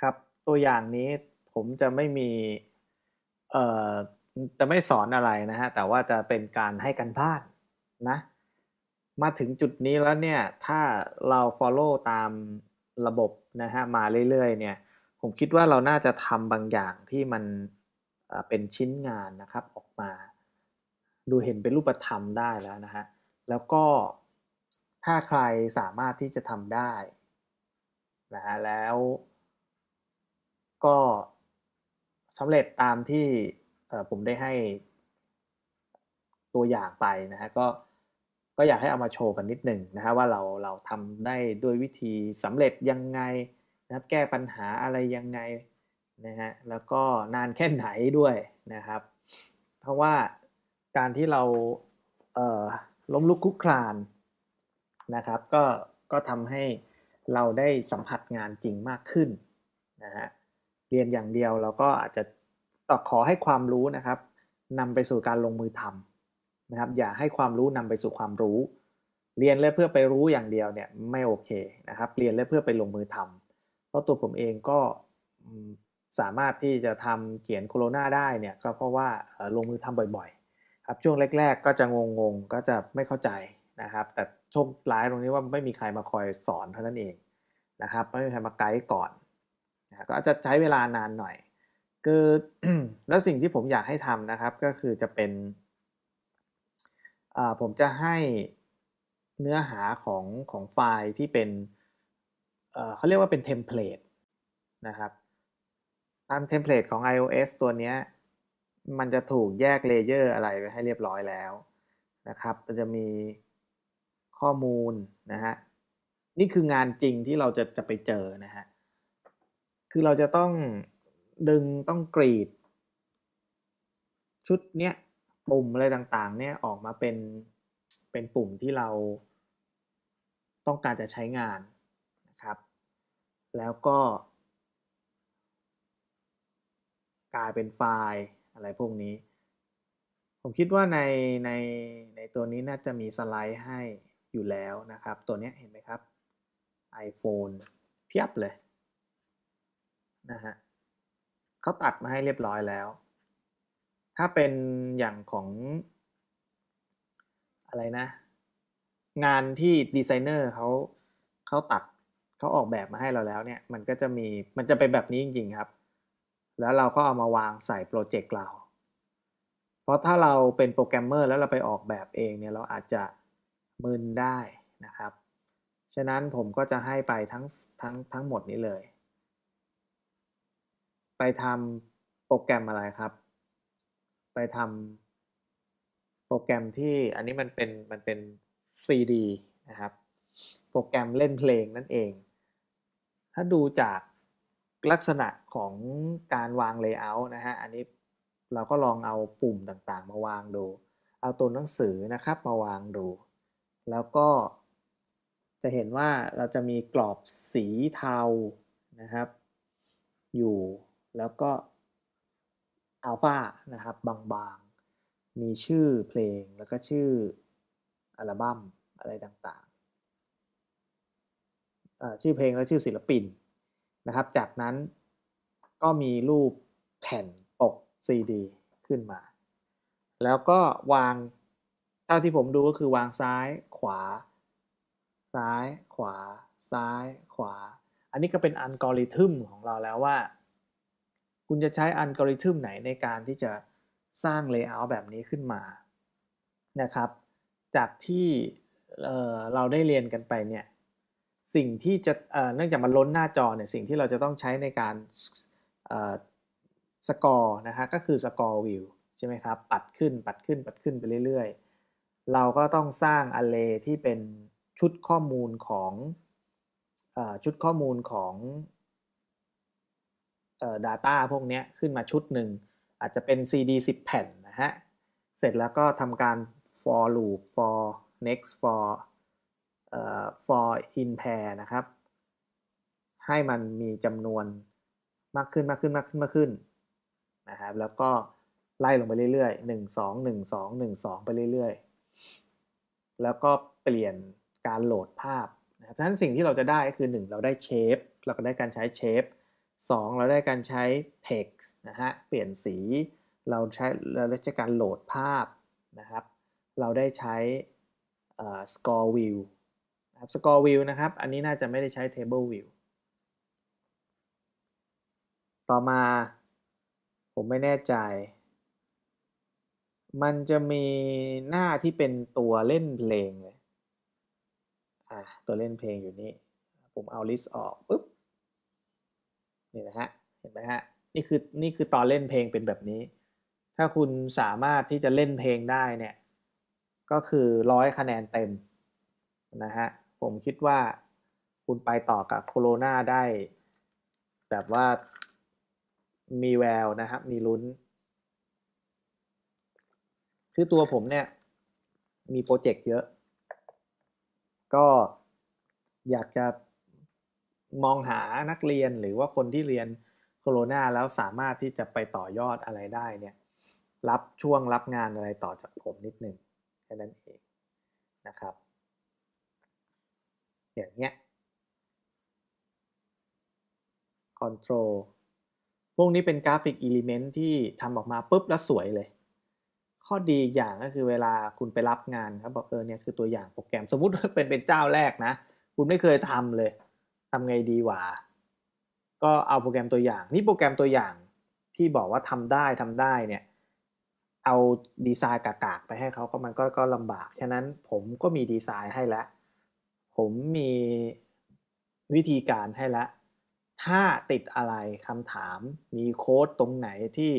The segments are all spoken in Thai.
ครับ ตัวอย่างนี้ผมจะไม่มีเอ่อจะไม่สอนอะไรนะฮะแต่ว่าจะเป็นการให้กันบ้านนะ มาถึงจุดนี้แล้วเนี่ย ถ้าเรา follow ตามระบบนะฮะมาเรื่อยๆเนี่ย ผมคิดว่าเราน่าจะทำบางอย่างที่มันเอ่อเป็นชิ้นงานนะครับออกมา ดูเห็นเป็นรูปธรรมได้แล้วนะฮะแล้วก็ถ้าใครสามารถที่จะทำได้นะฮะแล้ว ก็สำเร็จตามที่ผมได้ให้ตัวอย่างไปนะฮะก็ก็อยากให้เอามาโชว์กันนิดหนึ่งนะฮะว่าเราเราทำได้ด้วยวิธีสำเร็จยังไงนะครับแก้ปัญหาอะไรยังไงนะฮะแล้วก็นานแค่ไหนด้วยนะครับ เพราะว่าการที่เราเล้มลุกคลุกคลานนะครับก็ก็ทำให้เราได้สัมผัสงานจริงมากขึ้นนะฮะ เรียนอย่างเดียวเราก็อาจจะต่อขอให้ความรู้นะครับนำไปสู่การลงมือทำนะครับ อย่าให้ความรู้นำไปสู่ความรู้ เรียนแล้วเพื่อไปรู้อย่างเดียวเนี่ยไม่โอเคนะครับ เรียนแล้วเพื่อไปลงมือทำเพราะตัวผมเองก็สามารถที่จะทำเขียนโคโรนาได้เนี่ยก็เพราะว่าลงมือทำบ่อยๆ ครับช่วงแรก ๆ ก็จะงงๆก็จะไม่เข้าใจนะครับ แต่โชคร้ายตรงนี้ว่าไม่มีใครมาคอยสอนเท่านั้นเองนะครับไม่มีใครมาไกด์ก่อน นะก็อาจจะใช้เวลานานหน่อย คือแล้วสิ่งที่ผมอยากให้ทำนะครับ ก็คือจะเป็นผมจะให้เนื้อหาของของไฟล์ที่เป็นเขาเรียกว่าเป็นเทมเพลตนะครับตามเทมเพลตของ iOS ตัวนี้มันจะถูกแยกเลเยอร์อะไรไว้ให้เรียบร้อยแล้วนะครับ มันจะมีข้อมูลนะฮะ นี่คืองานจริงที่เราจะจะไปเจอนะฮะ คือเราจะต้องดึงต้องกรีด ชุดเนี้ยปุ่มอะไรต่างๆ เนี่ยออกมาเป็นเป็นปุ่มที่เราต้องการจะใช้งานนะครับ แล้วก็ กลายเป็นไฟล์อะไรพวกนี้ ผมคิดว่าในในในตัวนี้น่าจะมีสไลด์ให้อยู่แล้วนะครับ ตัวเนี้ยเห็นไหมครับ iPhone เพียบเลย นะฮะเขาตัดมาให้เรียบร้อยแล้ว ถ้าเป็นอย่างของ อะไรนะ งานที่ดีไซเนอร์เขาเขาตัดเขาออกแบบมาให้เราแล้วเนี่ย มันก็จะมีมันจะเป็นแบบนี้จริงๆครับ แล้วเราก็เอามาวางใส่โปรเจกต์เรา เพราะถ้าเราเป็นโปรแกรมเมอร์แล้วเราไปออกแบบเองเนี่ยเราอาจจะมึนได้นะครับ ฉะนั้นผมก็จะให้ไปทั้งทั้งทั้งหมดนี้เลย ไปทำโปรแกรมอะไรครับ ไปทำโปรแกรมที่อันนี้มันเป็นมันเป็น CD นะครับ โปรแกรมเล่นเพลงนั่นเอง ถ้าดูจากลักษณะของการวาง Layout นะฮะ อันนี้เราก็ลองเอาปุ่มต่างๆ มาวางดู เอาตัวหนังสือนะครับมาวางดู แล้วก็จะเห็นว่าเราจะมีกรอบสีเทานะครับ อยู่ แล้วก็อัลฟานะครับบางๆ มีชื่อเพลงแล้วก็ชื่ออัลบั้มอะไรต่างๆ ชื่อเพลงและชื่อศิลปินนะครับ จากนั้นก็มีรูปแผ่นปกซีดีขึ้นมา แล้วก็วางเท่าที่ผมดูก็คือวางซ้ายขวา ซ้ายขวา ซ้ายขวา อันนี้ก็เป็นอัลกอริทึมของเราแล้วว่า คุณจะใช้อัลกอริทึมไหนในการที่จะสร้างเลเยอร์แบบนี้ขึ้นมานะครับ จากที่เราได้เรียนกันไปเนี่ยสิ่งที่จะเนื่องจากมันล้นหน้าจอเนี่ยสิ่งที่เราจะต้องใช้ในการสกอร์นะฮะก็คือสกอร์วิวใช่ไหมครับปัดขึ้นปัดขึ้นปัดขึ้นไปเรื่อยๆ เราก็ต้องสร้างอ r ร a y ที่เป็นชุดข้อมูลของอชุดข้อมูลของ เอ่อ data พวกนี้ขึ้นมาชุดหนึ่ง อาจจะเป็น CD 10 แผ่นนะฮะ เสร็จแล้วก็ทำการ for loop for next for เอ่อ for in pair นะครับ ให้มันมีจำนวนมากขึ้นมากขึ้นมากขึ้นมากขึ้นนะครับแล้วก็ไล่ลงไปเรื่อยๆหนึ่งสองหนึ่งสองหนึ่งสองไปเรื่อยๆ แล้วก็เปลี่ยนการโหลดภาพนะครับฉะนั้นสิ่งที่เราจะได้ก็คือ 1 เราได้เชฟ เราก็ได้การใช้เชฟ 2 เราได้การใช้ text นะฮะ เปลี่ยนสี เราใช้เราได้ใช้การโหลดภาพนะครับ เราได้ใช้ score view นะครับ score view นะครับ อันนี้น่าจะไม่ได้ใช้ table view ต่อมาผมไม่แน่ใจ มันจะมีหน้าที่เป็นตัวเล่นเพลงเลย อ่าตัวเล่นเพลงอยู่นี่ ผมเอา list ออกปุ๊บ นี่นะฮะเห็นไหมฮะนี่คือนี่คือตอนเล่นเพลงเป็นแบบนี้ ถ้าคุณสามารถที่จะเล่นเพลงได้เนี่ยก็คือร้อยคะแนนเต็มนะฮะผมคิดว่าคุณไปต่อกับโคโรนาได้ แบบว่ามีแววนะครับมีลุ้น คือตัวผมเนี่ยมีโปรเจกต์เยอะ ก็อยากจะ มองหานักเรียนหรือว่าคนที่เรียนโคโรนาแล้วสามารถที่จะไปต่อยอดอะไรได้เนี่ยรับช่วงรับงานอะไรต่อจากผมนิดนึงแค่นั้นเองนะครับ อย่างเงี้ย control พวกนี้เป็นกราฟิกอิเลเมนต์ที่ทำออกมาปุ๊บแล้วสวยเลย ข้อดีอย่างก็คือเวลาคุณไปรับงานครับบอกเออเนี่ยคือตัวอย่างโปรแกรมสมมุติว่าเป็นเป็นเจ้าแรกนะ คุณไม่เคยทำเลย ทำไงดีวะก็เอาโปรแกรมตัวอย่างนี่โปรแกรมตัวอย่างที่บอกว่าทำได้ทำได้เนี่ยเอาดีไซน์กากๆไปให้เขาก็มันก็ก็ลำบาก ฉะนั้นผมก็มีดีไซน์ให้แล้ว ผมมีวิธีการให้แล้ว ถ้าติดอะไรคำถาม มีโค้ดตรงไหนที่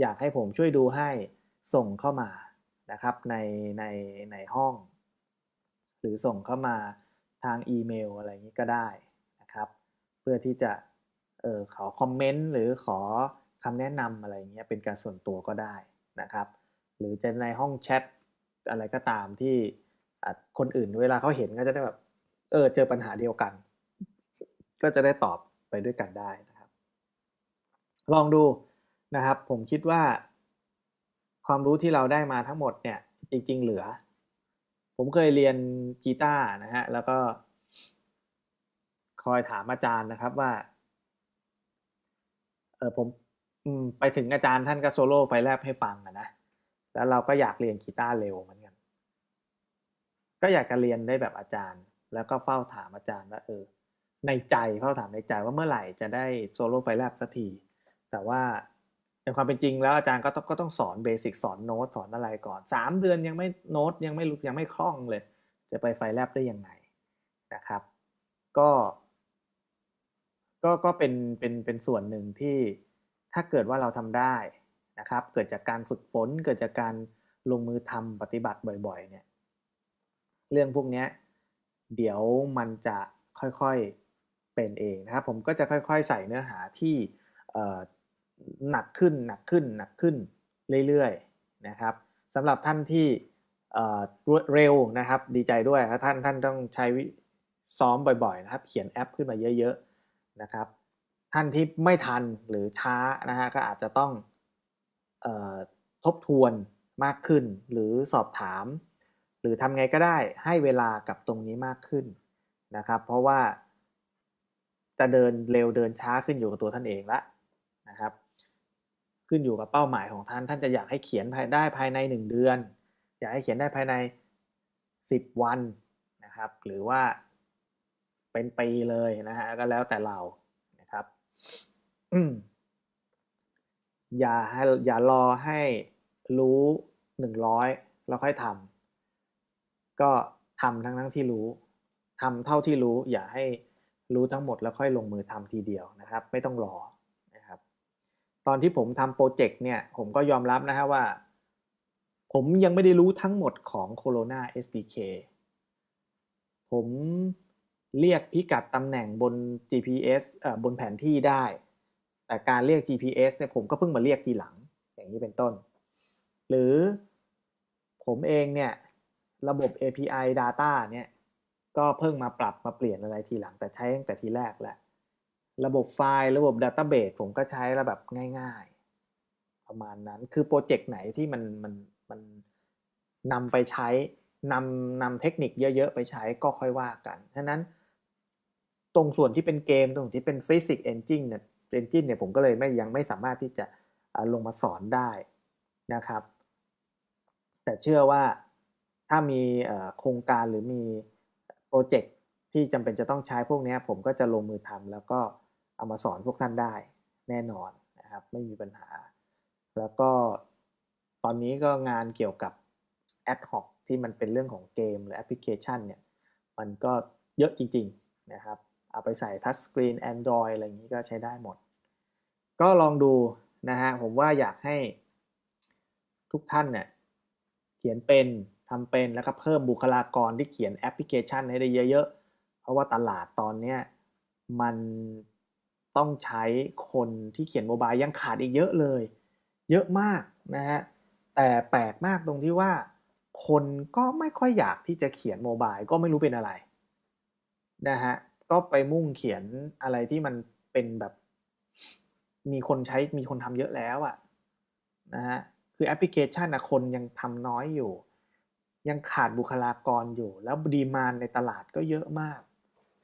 อยากให้ผมช่วยดูให้ส่งเข้ามานะครับในในในห้อง หรือส่งเข้ามาทางอีเมลอะไรนี้ก็ได้ พื่อที่จะเออขอคอมเมนต์หรือขอคำแนะนำอะไรเงี้ยเป็นการส่วนตัวก็ได้นะครับ หรือจะในห้องแชทอะไรก็ตามที่คนอื่นเวลาเขาเห็นก็จะได้แบบเออเจอปัญหาเดียวกัน ก็จะได้ตอบไปด้วยกันได้นะครับ ลองดูนะครับ ผมคิดว่า ความรู้ที่เราได้มาทั้งหมดเนี่ยจริง ๆ เหลือ ผมเคยเรียนกีตาร์นะฮะแล้วก็ คอยถามอาจารย์นะครับว่า เออผมไปถึงอาจารย์ท่านก็โซโล่ไฟแลบให้ฟังนะ แล้วเราก็อยากเรียนกีตาร์เร็วเหมือนกัน ก็อยากจะเรียนได้แบบอาจารย์ แล้วก็เฝ้าถามอาจารย์ว่าเออ ในใจเฝ้าถามในใจว่าเมื่อไหร่จะได้โซโล่ไฟแลบสักที แต่ว่าในความเป็นจริงแล้วอาจารย์ก็ต้องก็ต้องสอนเบสิกสอนโน้ตสอนอะไรก่อนสามเดือนยังไม่โน้ตยังไม่รู้ยังไม่คล่องเลย จะไปไฟแลบได้ยังไงนะครับ ก็ ก็ก็เป็นเป็นเป็นส่วนหนึ่งที่ถ้าเกิดว่าเราทำได้นะครับ เกิดจากการฝึกฝน เกิดจากการลงมือทำปฏิบัติบ่อยๆเนี่ยเรื่องพวกนี้เดี๋ยวมันจะค่อยๆเป็นเองนะครับ ผมก็จะค่อยๆใส่เนื้อหาที่หนักขึ้นหนักขึ้นหนักขึ้นเรื่อยๆนะครับสำหรับท่านที่เร็วนะครับ ดีใจด้วยครับท่านท่านต้องใช้ซ้อมบ่อยๆนะครับ เขียนแอปขึ้นมาเยอะๆ นะครับ ท่านที่ไม่ทันหรือช้านะฮะก็อาจจะต้องออทบทวนมากขึ้น หรือสอบถาม หรือทำไงก็ได้ให้เวลากับตรงนี้มากขึ้นนะครับ เพราะว่าจะเดินเร็วเดินช้าขึ้นอยู่กับตัวท่านเองละนะครับ ขึ้นอยู่กับเป้าหมายของท่านท่านจะอยากให้เขียนได้ภายใน 1 เดือน อยากให้เขียนได้ภายใน 10 วันนะครับ หรือว่า เป็นปีเลยนะฮะก็แล้วแต่เรานะครับอย่าให้อย่ารอให้รู้หนึ่งร้อยแล้วค่อยทำก็ทำทั้งทั้งที่รู้ทำเท่าที่รู้ อย่าให้รู้ทั้งหมดแล้วค่อยลงมือทำทีเดียวนะครับ ไม่ต้องรอนะครับ ตอนที่ผมทำโปรเจกต์เนี่ย ผมก็ยอมรับนะฮะว่า ผมยังไม่ได้รู้ทั้งหมดของ Corona SDK ผม เรียกพิกัดตำแหน่งบน GPS เอ่อบนแผนที่ได้ แต่การเรียก GPS เนี่ยผมก็เพิ่งมาเรียกทีหลัง อย่างนี้เป็นต้น หรือผมเองเนี่ยระบบ API Data เนี่ยก็เพิ่งมาปรับมาเปลี่ยนอะไรทีหลัง แต่ใช้ตั้งแต่ทีแรกแหละ ระบบไฟล์ระบบ Database ผมก็ใช้ระแบบง่าย ๆ ประมาณนั้นคือโปรเจกต์ไหนที่มันมันมันนำไปใช้นำนำเทคนิคเยอะ ๆ ไปใช้ก็ค่อยว่ากันฉะนั้น ตรงส่วนที่เป็นเกมตรงที่เป็นฟิสิกส์เอนจินเนี่ย Engine เนี่ยผมก็เลยไม่ยังไม่สามารถที่จะลงมาสอนได้นะครับ แต่เชื่อว่าถ้ามีโครงการหรือมีโปรเจกต์ที่จำเป็นจะต้องใช้พวกนี้ผมก็จะลงมือทำแล้วก็เอามาสอนพวกท่านได้แน่นอนนะครับไม่มีปัญหา แล้วก็ตอนนี้ก็งานเกี่ยวกับ ad hoc ที่มันเป็นเรื่องของเกมหรือแอปพลิเคชันเนี่ยมันก็เยอะจริง ๆ นะครับ เอาไปใส่ทัชสกรีน Android อะไรอย่างนี้ก็ใช้ได้หมด ก็ลองดูนะฮะ ผมว่าอยากให้ทุกท่านเนี่ยเขียนเป็นทำเป็นแล้วก็เพิ่มบุคลากรที่เขียนแอปพลิเคชันให้ได้เยอะๆ เพราะว่าตลาดตอนนี้มันต้องใช้คนที่เขียนโมบายยังขาดอีกเยอะเลย เยอะมากนะฮะ แต่แปลกมากตรงที่ว่า คนก็ไม่ค่อยอยากที่จะเขียนโมบายก็ไม่รู้เป็นอะไรนะฮะ ก็ไปมุ่งเขียนอะไรที่มันเป็นแบบมีคนใช้มีคนทำเยอะแล้วอะนะฮะคือแอปพลิเคชันนะคนยังทำน้อยอยู่ ยังขาดบุคลากรอยู่ แล้วดีมานในตลาดก็เยอะมาก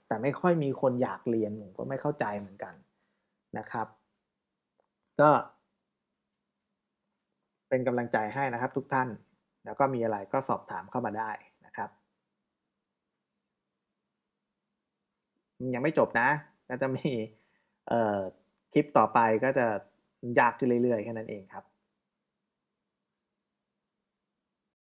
แต่ไม่ค่อยมีคนอยากเรียนผมก็ไม่เข้าใจเหมือนกันนะครับ ก็ เป็นกำลังใจให้นะครับทุกท่าน แล้วก็มีอะไรก็สอบถามเข้ามาได้นะครับ ยังไม่จบนะ ก็จะมีคลิปต่อไปก็จะยากขึ้นเรื่อยๆ แค่นั้นเองครับ